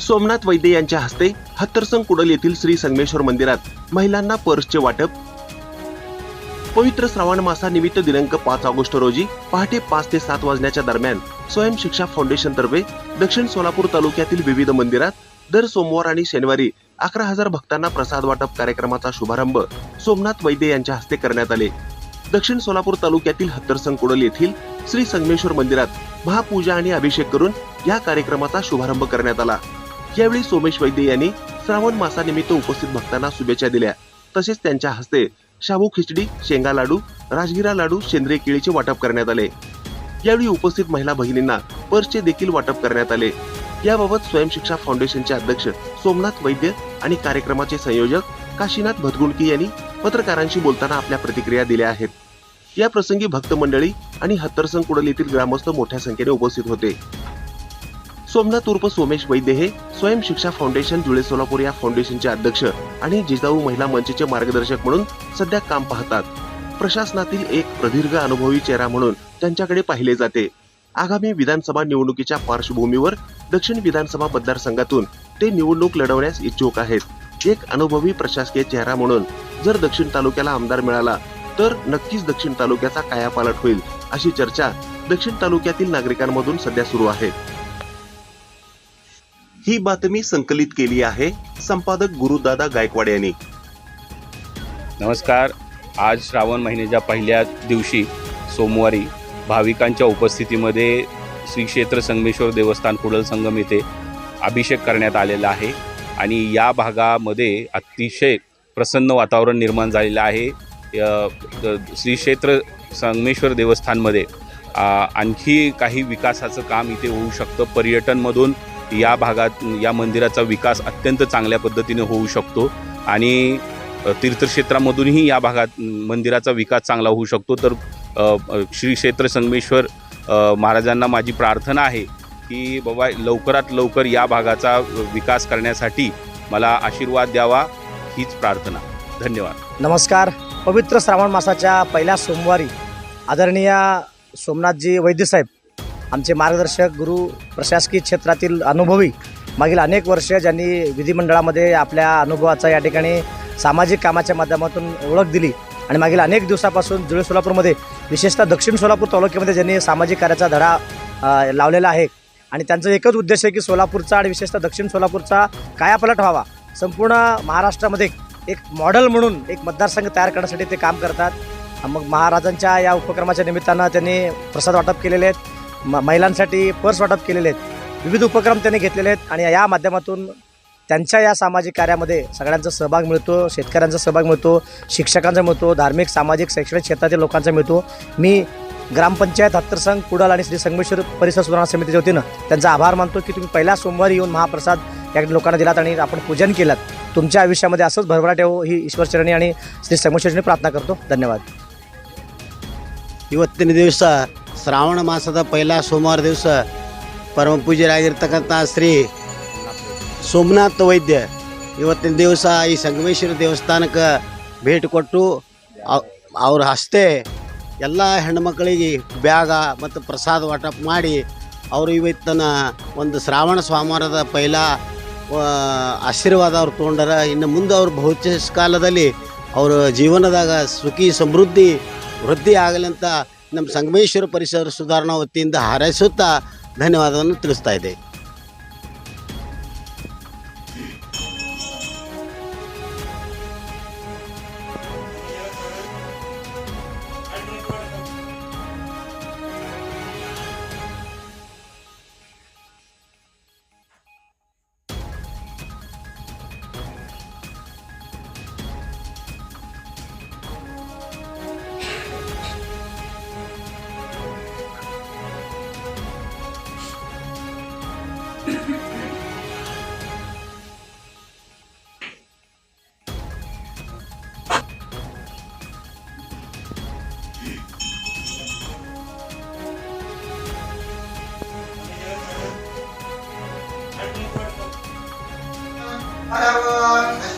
सोमनाथ वैद्य यांच्या हस्ते हत्तरसंग कुडल येथील श्री संगमेश्वर मंदिरात महिलांना पर्सचे वाटप. पवित्र श्रावण मासानिमित्त दिनांक पाच ऑगस्ट रोजी पहाटे पाच ते सात वाजण्याच्या दरम्यान स्वयं शिक्षा फाउंडेशन तर्फे दक्षिण सोलापूर तालुक्यातील विविध मंदिरात दर सोमवार आणि शनिवारी अकरा हजार भक्तांना प्रसाद वाटप कार्यक्रमाचा शुभारंभ सोमनाथ वैद्य यांच्या हस्ते करण्यात आले. दक्षिण सोलापूर तालुक्यातील हत्तरसंग कुडल येथील श्री संगमेश्वर मंदिरात महापूजा आणि अभिषेक करून या कार्यक्रमाचा शुभारंभ करण्यात आला. यावेळी सोमेश वैद्य यांनी श्रावण मासानिमित्त उपस्थित भक्तांना शुभेच्छा दिल्या तसेच त्यांच्या हस्ते शाबू खिचडी शेंगा लाडू राजगिरा लाडू सेंद्रिय केळीचे वाटप करण्यात आले. यावेळी उपस्थित महिला भगिनींना पर्सचे देखील वाटप करण्यात आले. याबाबत स्वयंशिक्षा फाउंडेशनचे अध्यक्ष सोमनाथ वैद्य आणि कार्यक्रमाचे संयोजक काशीनाथ भदगुंडकी यांनी पत्रकारांशी बोलताना आपल्या प्रतिक्रिया दिल्या आहेत. या प्रसंगी भक्त मंडळी आणि हत्तरसंग कुडल येथील ग्रामस्थ मोठ्या संख्येने उपस्थित होते. सोमनाथ उर्फ सोमेश वैद्य हे स्वयं शिक्षा फाउंडेशन जुळे सोलापूर या फाउंडेशनचे अध्यक्ष आणि जिजाऊ महिला मंचचे मार्गदर्शक म्हणून सध्या काम पाहतात. प्रशासनातील एक प्रदीर्घ अनुभवी चेहरा म्हणून त्यांच्याकडे पाहिले जाते. आगामी विधानसभा निवडणुकीच्या पार्श्वभूमीवर दक्षिण विधानसभा मतदारसंघातून ते निवडणूक लढवण्यास इच्छुक आहेत. एक अनुभवी प्रशासकीय चेहरा म्हणून जर दक्षिण तालुक्याला आमदार मिळाला तर नक्कीच दक्षिण तालुक्याचा कायापालट होईल अशी चर्चा दक्षिण तालुक्यातील नागरिकांमधून सध्या सुरू आहे. ही बातमी संकलित केली आहे संपादक गुरुदादा गायकवाड यांनी. नमस्कार. आज श्रावण महिन्याच्या पहिल्या दिवशी सोमवारी भाविकांच्या उपस्थितीमध्ये श्री क्षेत्र संगमेश्वर देवस्थान कुडल संगम येथे अभिषेक करण्यात आलेला आहे आणि या भागामध्ये अतिशय प्रसन्न वातावरण निर्माण झालेलं आहे. श्री क्षेत्र संगमेश्वर देवस्थानमध्ये आणखी काही विकासाचं काम इथे होऊ शकतं. पर्यटनमधून या भागात या मंदिराचा विकास अत्यंत चांगल्या पद्धतीने होऊ शकतो आणि तीर्थक्षेत्रामधूनही या भागात मंदिराचा विकास चांगला होऊ शकतो. तर श्री क्षेत्र संगमेश्वर महाराजांना माझी प्रार्थना आहे की बाबा लवकरात लवकर या भागाचा विकास करण्यासाठी मला आशीर्वाद द्यावा हीच प्रार्थना. धन्यवाद. नमस्कार. पवित्र श्रावण मासाच्या पहिल्या सोमवारी आदरणीय सोमनाथजी वैद्यसाहेब आमचे मार्गदर्शक गुरु प्रशासकीय क्षेत्रातील अनुभवी मागील अनेक वर्ष ज्यांनी विधिमंडळामध्ये आपल्या अनुभवाचा या ठिकाणी सामाजिक कामाच्या माध्यमातून ओळख दिली आणि मागील अनेक दिवसापासून जुळे सोलापूरमध्ये विशेषतः दक्षिण सोलापूर तालुक्यामध्ये ज्यांनी सामाजिक कार्याचा धडा लावलेला आहे. आणि त्यांचा एकच उद्देश आहे की सोलापूरचा आणि विशेषतः दक्षिण सोलापूरचा कायापलट व्हावा. संपूर्ण महाराष्ट्रामध्ये एक मॉडेल म्हणून एक मतदारसंघ तयार करण्यासाठी ते काम करतात. मग महाराजांच्या या उपक्रमाच्या निमित्तानं त्यांनी प्रसाद वाटप केलेले आहेत. म महिलांसाठी पर्स वाटप केलेले आहेत विविध उपक्रम त्यांनी घेतलेले आहेत आणि या माध्यमातून त्यांच्या या सामाजिक कार्यामध्ये सगळ्यांचा सहभाग मिळतो शेतकऱ्यांचा सहभाग मिळतो शिक्षकांचा मिळतो धार्मिक सामाजिक शैक्षणिक क्षेत्रातील लोकांचा मिळतो मी ग्रामपंचायत हत्तरसंघ कुडाल आणि श्री संगमेश्वर परिसर सुधारणा समितीच्या वतीनं त्यांचा आभार मानतो की तुम्ही पहिल्या सोमवारी येऊन महाप्रसाद या लोकांना दिलात आणि आपण पूजन केलं तुमच्या आयुष्यामध्ये असंच भरभराट येवो ही ईश्वरचरणी आणि ಶ್ರೀ ಸಂಗಮೇಶ್ವರನೇ ಪ್ರಾರ್ಥನಾ करतो ಧನ್ಯವಾದ ಇವತ್ತಿನ ದಿವಸ ಶ್ರಾವಣ ಮಾಸದ ಪೈಲ ಸೋಮವಾರ ದಿವಸ ಪರಮ ಪೂಜ್ಯರಾಗಿರ್ತಕ್ಕಂಥ ಶ್ರೀ ಸೋಮನಾಥ ವೈದ್ಯ ಇವತ್ತಿನ ದಿವಸ ಈ ಸಂಗಮೇಶ್ವರ ದೇವಸ್ಥಾನಕ್ಕೆ ಭೇಟಿ ಕೊಟ್ಟು ಅವರ ಹಸ್ತೆ ಎಲ್ಲ ಹೆಣ್ಮಕ್ಳಿಗೆ ಬ್ಯಾಗ ಮತ್ತು ಪ್ರಸಾದ ವಾಟಪ್ ಮಾಡಿ ಅವರು ಇವತ್ತಿನ ಒಂದು ಶ್ರಾವಣ ಸೋಮವಾರದ ಪೈಲ ಆಶೀರ್ವಾದ ಅವ್ರು ತೊಗೊಂಡಾರ. ಇನ್ನು ಮುಂದೆ ಅವ್ರ ಭವಿಷ್ಯ ಕಾಲದಲ್ಲಿ ಅವರ ಜೀವನದಾಗ ಸುಖಿ, ಸಮೃದ್ಧಿ, ವೃದ್ಧಿ ಆಗಲಿ ಅಂತ ನಮ್ಮ ಸಂಗಮೇಶ್ವರ ಪರಿಸರ ಸುಧಾರಣಾ ವತಿಯಿಂದ ಹಾರೈಸುತ್ತಾ ಧನ್ಯವಾದವನ್ನು ತಿಳಿಸ್ತಾ ಇದೆ